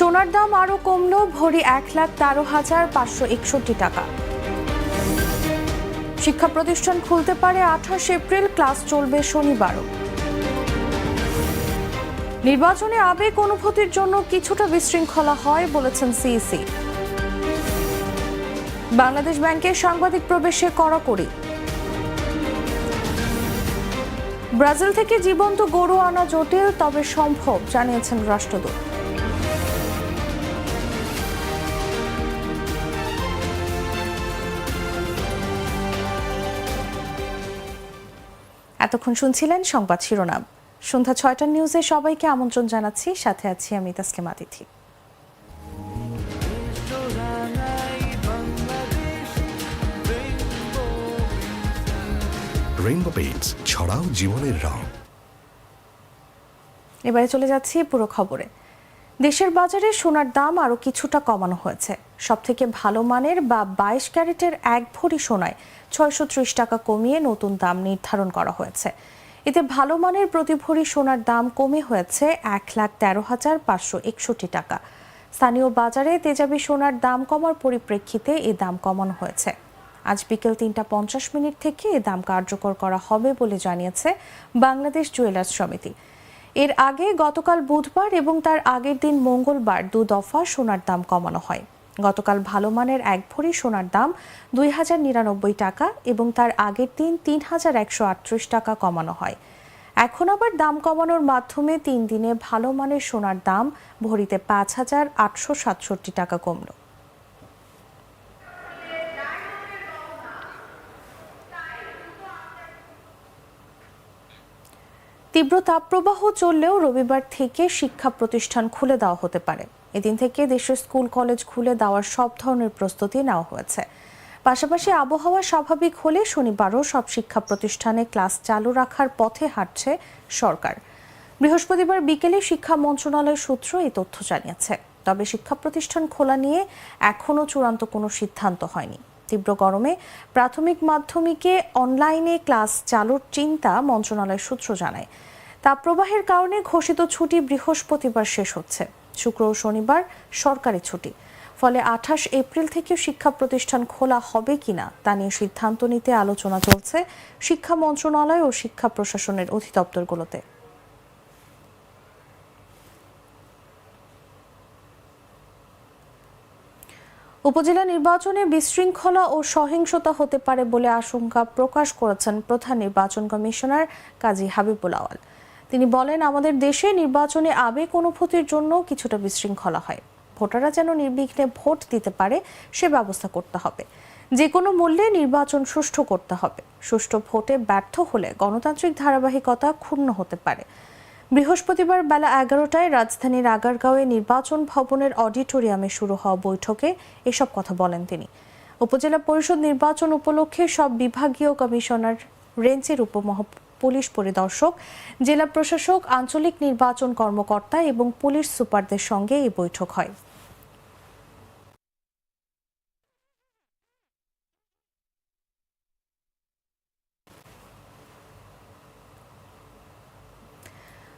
সোনার দাম আরও কমল, ভরি এক লাখ তেরো হাজার পাঁচশো একষট্টি টাকা। শিক্ষা প্রতিষ্ঠান খুলতে পারে আঠাশ এপ্রিল, ক্লাস চলবে শনিবারও। নির্বাচনে আবেগ অনুভূতির জন্য কিছুটা বিশৃঙ্খলা হয়, বলেছেন সিইসি। বাংলাদেশ ব্যাংকের সাংবাদিক প্রবেশে কড়াকড়ি। ব্রাজিল থেকে জীবন্ত গরু আনা জটিল, তবে সম্ভব, জানিয়েছেন রাষ্ট্রদূত। এতক্ষণ শুনছিলেন সংবাদ শিরোনাম। সন্ধ্যা ছয়টার নিউজে সবাইকে আমন্ত্রণ জানাচ্ছি। সাথে আছি আমি তাসলিম আতিথি। রেইনবো পেইন্টস ছড়াও জীবনের রং। এবারে চলে যাচ্ছি পুরো খবরে। দেশের বাজারে সোনার দাম আরও কিছুটা কমানো হয়েছে। সবথেকে ভালো মানের বা বাইশ ক্যারেটের এক ভরি সোনায় ছয়শো ত্রিশ টাকা কমিয়ে নতুন দাম নির্ধারণ করা হয়েছে। এতে ভালো মানের প্রতি ভরি সোনার দাম কমে হয়েছে এক লাখ তেরো হাজার পাঁচশো একষট্টি টাকা। স্থানীয় বাজারে তেজাবি সোনার দাম কমার পরিপ্রেক্ষিতে এ দাম কমানো হয়েছে। আজ বিকেল তিনটা পঞ্চাশ মিনিট থেকে এ দাম কার্যকর করা হবে বলে জানিয়েছে বাংলাদেশ জুয়েলার্স সমিতি। এর আগে গতকাল বুধবার এবং তার আগের দিন মঙ্গলবার দু দফা সোনার দাম কমানো হয়। গতকাল ভালো মানের এক ভরি সোনার দাম দুই হাজার নিরানব্বই টাকা এবং তার আগের দিন তিন হাজার একশো আটত্রিশ টাকা কমানো হয়। এখন আবার দাম কমানোর মাধ্যমে তিন দিনে ভালো মানের সোনার দাম ভরিতে পাঁচ হাজার আটশো সাতষট্টি টাকা কমলো। তীব্র তাপপ্রবাহ চললেও রবিবার থেকে শিক্ষা প্রতিষ্ঠান খুলে দেওয়া হতে পারে। এদিন থেকে দেশের স্কুল, কলেজ খুলে দেওয়ার সব ধরনের প্রস্তুতি নেওয়া হয়েছে। পাশাপাশি আবহাওয়া স্বাভাবিক হলে শনিবারও সব শিক্ষা প্রতিষ্ঠানে ক্লাস চালু রাখার পথে হাঁটছে সরকার। বৃহস্পতিবার বিকেলে শিক্ষা মন্ত্রণালয় সূত্র এই তথ্য জানিয়েছে। তবে শিক্ষা প্রতিষ্ঠান খোলা নিয়ে এখনও চূড়ান্ত কোনো সিদ্ধান্ত হয়নি। তীব্র গরমে প্রাথমিক মাধ্যমিকে অনলাইনে ক্লাস চালুর চিন্তা মন্ত্রণালয় সূত্র জানায়। তাপপ্রবাহের কারণে ঘোষিত ছুটি বৃহস্পতিবার শেষ হচ্ছে। শুক্র ও শনিবার সরকারি ছুটি। ফলে আঠাশ এপ্রিল থেকে শিক্ষা প্রতিষ্ঠান খোলা হবে কিনা তা নিয়ে সিদ্ধান্ত নিতে আলোচনা চলছে শিক্ষা মন্ত্রণালয় ও শিক্ষা প্রশাসনের অধিদপ্তরগুলোতে। উপজেলা নির্বাচনে বিশৃঙ্খলা ও সহিংসতা হতে পারে বলে আশঙ্কা প্রকাশ করেছেন প্রধান নির্বাচন কমিশনার কাজী হাবিবুল আওয়াল তিনি বলেন, আমাদের দেশে নির্বাচনে আবেগ অনুভূতির জন্য কিছুটা বিশৃঙ্খলা হয়। ভোটাররা যেন নির্বিঘ্নে ভোট দিতে পারে, সে ব্যবস্থা করতে হবে। যে কোনো মূল্যে নির্বাচন সুষ্ঠু করতে হবে। সুষ্ঠু ভোটে ব্যর্থ হলে গণতান্ত্রিক ধারাবাহিকতা ক্ষুণ্ণ হতে পারে। বৃহস্পতিবার বেলা এগারোটায় রাজধানীর আগারগাঁওয়ে নির্বাচন ভবনের অডিটোরিয়ামে শুরু হওয়া বৈঠকে এসব কথা বলেন তিনি। উপজেলা পরিষদ নির্বাচন উপলক্ষে সব বিভাগীয় কমিশনার রেঞ্জের উপমহ পুলিশ পরিদর্শক, জেলা প্রশাসক, আঞ্চলিক নির্বাচন কর্মকর্তা এবং পুলিশ সুপারদের সঙ্গে এই বৈঠক হয়।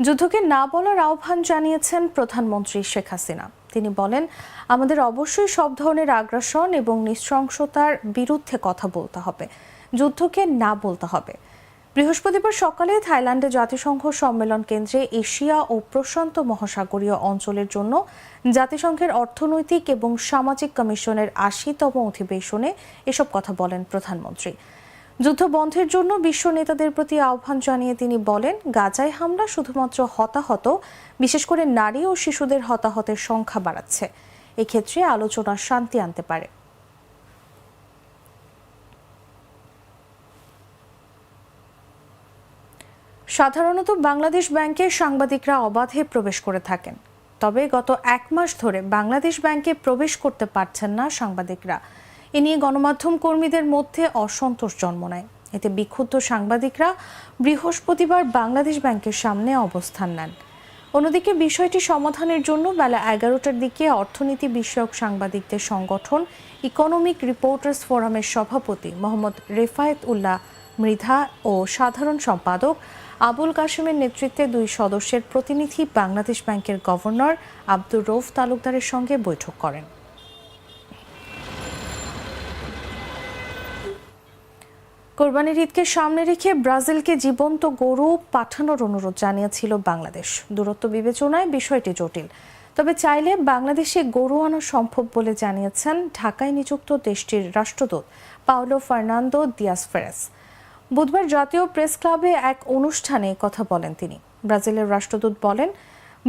যুদ্ধকে না বলার আহ্বান জানিয়েছেন প্রধানমন্ত্রী শেখ হাসিনা। তিনি বলেন, আমাদের অবশ্যই সব ধরনের আগ্রাসন এবং নৃশংসতার বিরুদ্ধে কথা বলতে হবে। যুদ্ধকে না বলতে হবে। বৃহস্পতিবার সকালে থাইল্যান্ডে জাতিসংঘ সম্মেলন কেন্দ্রে এশিয়া ও প্রশান্ত মহাসাগরীয় অঞ্চলের জন্য জাতিসংঘের অর্থনৈতিক এবং সামাজিক কমিশনের আশিতম অধিবেশনে এসব কথা বলেন প্রধানমন্ত্রী। যুদ্ধ বন্ধের জন্য বিশ্ব নেতাদের প্রতি আহ্বান জানিয়ে তিনি বলেন, গাজায় হামলা শুধুমাত্র হতাহত, বিশেষ করে নারী ও শিশুদের হতাহতের সংখ্যা বাড়াচ্ছে। এক্ষেত্রে আলোচনা শান্তি আনতে পারে। সাধারণত বাংলাদেশ ব্যাংকে সাংবাদিকরা অবাধে প্রবেশ করে থাকেন। তবে গত এক মাস ধরে বাংলাদেশ ব্যাংকে প্রবেশ করতে পারছেন না সাংবাদিকরা। এ নিয়ে গণমাধ্যম কর্মীদের মধ্যে অসন্তোষ জন্ম নেয়। এতে বিক্ষুব্ধ সাংবাদিকরা বৃহস্পতিবার বাংলাদেশ ব্যাংকের সামনে অবস্থান নেন। অন্যদিকে বিষয়টি সমাধানের জন্য বেলা এগারোটার দিকে অর্থনীতি বিষয়ক সাংবাদিকদের সংগঠন ইকোনমিক রিপোর্টার্স ফোরামের সভাপতি মোহাম্মদ রেফায়েত উল্লাহ মৃধা ও সাধারণ সম্পাদক আবুল কাশেমের নেতৃত্বে দুই সদস্যের প্রতিনিধি বাংলাদেশ ব্যাংকের গভর্নর আব্দুর রৌফ তালুকদারের সঙ্গে বৈঠক করেন। কোরবানির ঈদকে সামনে রেখে ব্রাজিলকে জীবন্ত গরু পাঠানোর অনুরোধ জানিয়েছিল বাংলাদেশ। দূরত্ব বিবেচনায় বিষয়টি জটিল। তবে চাইলে বাংলাদেশে গরু আনা সম্ভব বলে জানিয়েছেন ঢাকায় নিযুক্ত দেশটির রাষ্ট্রদূত পাওলো ফার্নান্দো দিয়াস ফেরেস। বুধবার জাতীয় প্রেস ক্লাবে এক অনুষ্ঠানে কথা বলেন তিনি। ব্রাজিলের রাষ্ট্রদূত বলেন,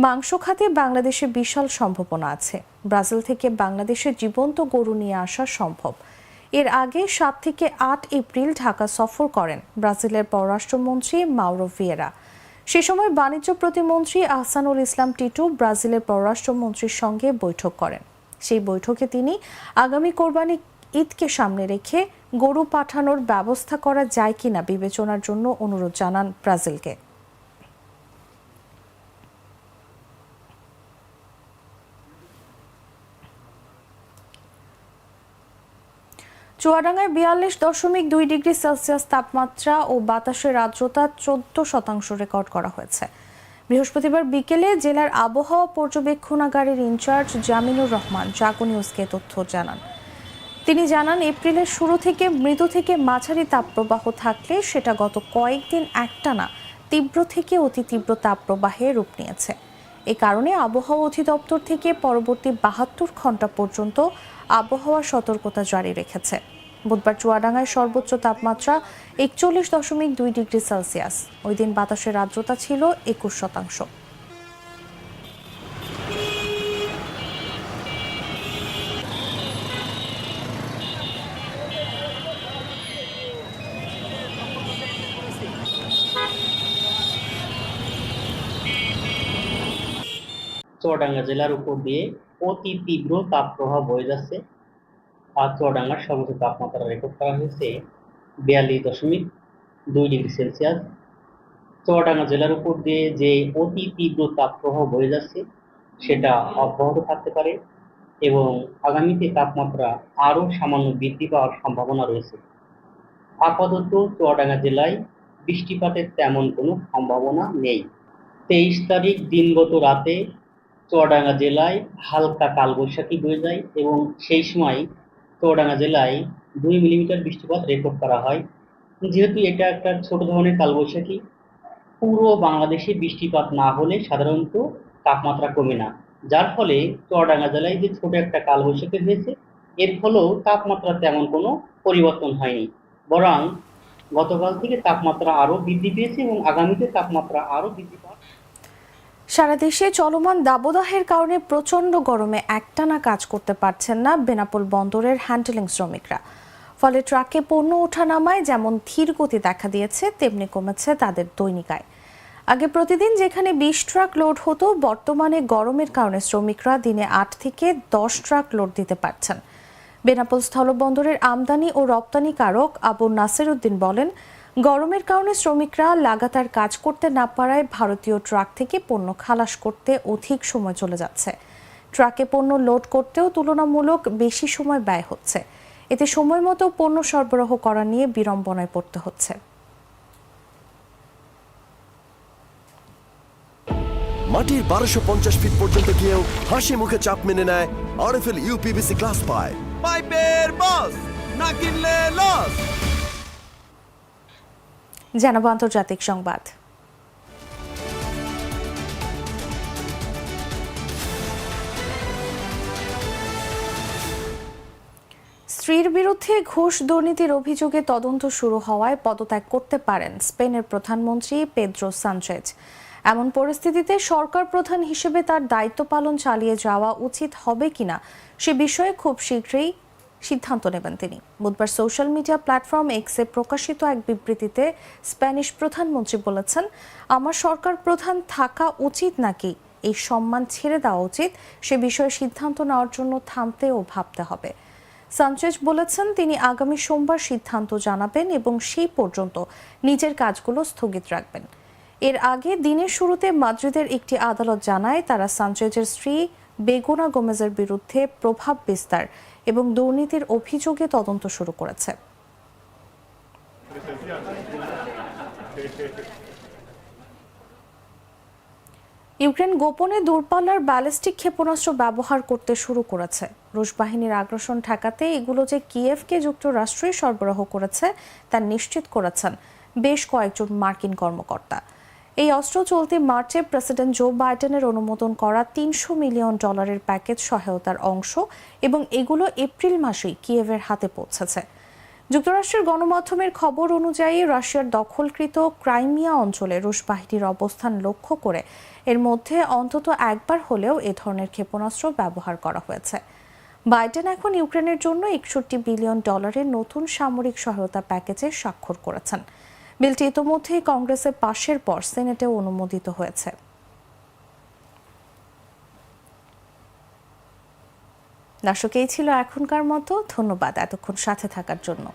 মাংস খাতে বাংলাদেশে বিশাল সম্ভাবনা আছে। ব্রাজিল থেকে বাংলাদেশে জীবন্ত গরু নিয়ে আসা সম্ভব। এর আগে সাত থেকে আট এপ্রিল ঢাকা সফর করেন ব্রাজিলের পররাষ্ট্রমন্ত্রী মাউরো ভিয়েরা। সে সময় বাণিজ্য প্রতিমন্ত্রী আহসানুল ইসলাম টিটু ব্রাজিলের পররাষ্ট্রমন্ত্রীর সঙ্গে বৈঠক করেন। সেই বৈঠকে তিনি আগামী কোরবানি ঈদকে সামনে রেখে গরু পাঠানোর ব্যবস্থা করা যায় কিনা বিবেচনার জন্য অনুরোধ জানান ব্রাজিলকে। চুয়াডাঙ্গায় বিয়াল্লিশ দশমিক দুই ডিগ্রি সেলসিয়াস তাপমাত্রা ও বাতাসের আর্দ্রতা চোদ্দ শতাংশ রেকর্ড করা হয়েছে। বৃহস্পতিবার বিকেলে জেলার আবহাওয়া পর্যবেক্ষণাগারের ইনচার্জ জামিনুর রহমান, জাগো নিউজকে তথ্য জানান। তিনি জানান, এপ্রিলের শুরু থেকে মৃদু থেকে মাঝারি তাপপ্রবাহ থাকলে সেটা গত কয়েকদিন একটানা তীব্র থেকে অতি তীব্র তাপপ্রবাহে রূপ নিয়েছে। এ কারণে আবহাওয়া অধিদপ্তর থেকে পরবর্তী বাহাত্তর ঘণ্টা পর্যন্ত আবহাওয়া সতর্কতা জারি রেখেছে। বুধবার চুয়াডাঙ্গায় সর্বোচ্চ তাপমাত্রা একচল্লিশ দশমিক দুই ডিগ্রি সেলসিয়াস। ওই দিন বাতাসের আর্দ্রতা ছিল একুশ শতাংশ। চুয়াডাঙ্গা জেলার উপর দিয়ে অতি তীব্র তাপপ্রবাহ বয়ে যাচ্ছে। আর চুয়াডাঙ্গার সর্বোচ্চ তাপমাত্রা রেকর্ড করা হয়েছে বিয়াল্লিশ দশমিক দুই ডিগ্রি সেলসিয়াস। চুয়াডাঙ্গা জেলার উপর দিয়ে যে অতি তীব্র তাপপ্রবাহ বয়ে যাচ্ছে, সেটা অব্যাহত থাকতে পারে এবং আগামীতে তাপমাত্রা আরও সামান্য বৃদ্ধি পাওয়ার সম্ভাবনা রয়েছে। আপাতত চুয়াডাঙ্গা জেলায় বৃষ্টিপাতের তেমন কোনো সম্ভাবনা নেই। তেইশ তারিখ দিনগত রাতে চুয়াডাঙ্গা জেলায় হালকা কালবৈশাখী বয়ে যায় এবং সেই সময় চুয়াডাঙ্গা জেলায় দুই মিলিমিটার বৃষ্টিপাত রেকর্ড করা হয়। যেহেতু এটা একটা ছোট ধরনের কালবৈশাখী, পুরো বাংলাদেশে বৃষ্টিপাত না হলে সাধারণত তাপমাত্রা কমে না। যার ফলে চুয়াডাঙ্গা জেলায় যে ছোট একটা কালবৈশাখী হয়েছে, এর ফলেও তাপমাত্রা তেমন কোনো পরিবর্তন হয়নি। বরং গতকাল থেকে তাপমাত্রা আরও বৃদ্ধি পেয়েছে এবং আগামীতে তাপমাত্রা আরও বৃদ্ধি পাওয়ার সারা দেশে চলমান দাবদাহের কারণে প্রচণ্ড গরমে একটানা কাজ করতে পারছেন না বেনাপোল বন্দরের হ্যান্ডেলিং শ্রমিকরা। ফলে ট্রাকে পণ্য ওঠানামায় যেমন ধীর গতি দেখা দিয়েছে, তেমনি কমেছে তাদের দৈনিক আয়। আগে প্রতিদিন যেখানে বিশ ট্রাক লোড হতো, বর্তমানে গরমের কারণে শ্রমিকরা দিনে আট থেকে দশ ট্রাক লোড দিতে পারছেন। বেনাপোল স্থলবন্দরের আমদানি ও রপ্তানিকারক আবু নাসির উদ্দিন বলেন গরমের কারণে শ্রমিকরা লাগাতার কাজ করতে না পারায় ভারতীয় ট্রাক থেকে পণ্য খালাস করতে অধিক সময় চলে যাচ্ছে। ট্রাকে পণ্য লোড করতেও তুলনামূলক বেশি সময় ব্যয় হচ্ছে। এতে সময় মতো পণ্য সরবরাহ করা নিয়ে বিড়ম্বনায় পড়তে হচ্ছে। মাটির বারোশো পঞ্চাশ ফিট পর্যন্ত গিয়েও হাসি মুখে চাপ মেনে নেয় আরএফএল ইউপিবিসি ক্লাস পায় পাইপের বস না কিনলে লস জানাব আন্তর্জাতিক সংবাদ। স্ত্রীর বিরুদ্ধে ঘুষ দুর্নীতির অভিযোগে তদন্ত শুরু হওয়ায় পদত্যাগ করতে পারেন স্পেনের প্রধানমন্ত্রী পেদ্রো সানচেজ। এমন পরিস্থিতিতে সরকার প্রধান হিসেবে তার দায়িত্ব পালন চালিয়ে যাওয়া উচিত হবে কিনা সে বিষয়ে খুব শীঘ্রই সিদ্ধান্ত নেবেন তিনি। বুধবার সোশ্যাল মিডিয়া প্ল্যাটফর্ম এক্সে প্রকাশিত এক বিবৃতিতে স্প্যানিশ প্রধানমন্ত্রী বলেছেন, আমার সরকার প্রধান থাকা উচিত নাকি এই সম্মান ছেড়ে দেওয়া উচিত? সে বিষয়ে সিদ্ধান্ত নেওয়ার জন্য থামতে ও ভাবতে হবে। সানচেজ বলেছেন, তিনি আগামী সোমবার সিদ্ধান্ত জানাবেন এবং সেই পর্যন্ত নিজের কাজগুলো স্থগিত রাখবেন। এর আগে দিনের শুরুতে মাদ্রিদের একটি আদালত জানায়, তারা সানচেজের স্ত্রী বেগুনা গোমেজের বিরুদ্ধে প্রভাব বিস্তার এবং দুর্নীতির অভিযোগে তদন্ত শুরু করেছে। ইউক্রেন গোপনে দূরপাল্লার ব্যালিস্টিক ক্ষেপণাস্ত্র ব্যবহার করতে শুরু করেছে। রুশ বাহিনীর আগ্রাসন ঠেকাতে এগুলো যে কিয়েভকে যুক্তরাষ্ট্রই সরবরাহ করেছে, তা নিশ্চিত করেছেন বেশ কয়েকজন মার্কিন কর্মকর্তা। এই অস্ত্র চলতি মার্চে প্রেসিডেন্ট জো বাইডেনের অনুমোদন করা তিনশো মিলিয়ন ডলারের প্যাকেজ সহায়তার অংশ এবং এগুলো এপ্রিল মাসেই কিয়েভের হাতে পৌঁছেছে। যুক্তরাষ্ট্রের গণমাধ্যমের খবর অনুযায়ী রাশিয়ার দখলকৃত ক্রাইমিয়া অঞ্চলে রুশ বাহিনীর অবস্থান লক্ষ্য করে এর মধ্যে অন্তত একবার হলেও এ ধরনের ক্ষেপণাস্ত্র ব্যবহার করা হয়েছে। বাইডেন এখন ইউক্রেনের জন্য একষট্টি বিলিয়ন ডলারের নতুন সামরিক সহায়তা প্যাকেজে স্বাক্ষর করেছেন। বিলটি ইতোমধ্যেই কংগ্রেসে পাশের পর সেনেটেও অনুমোদিত হয়েছে। দর্শক, এই ছিল এখনকার মতো। ধন্যবাদ এতক্ষণ সাথে থাকার জন্য।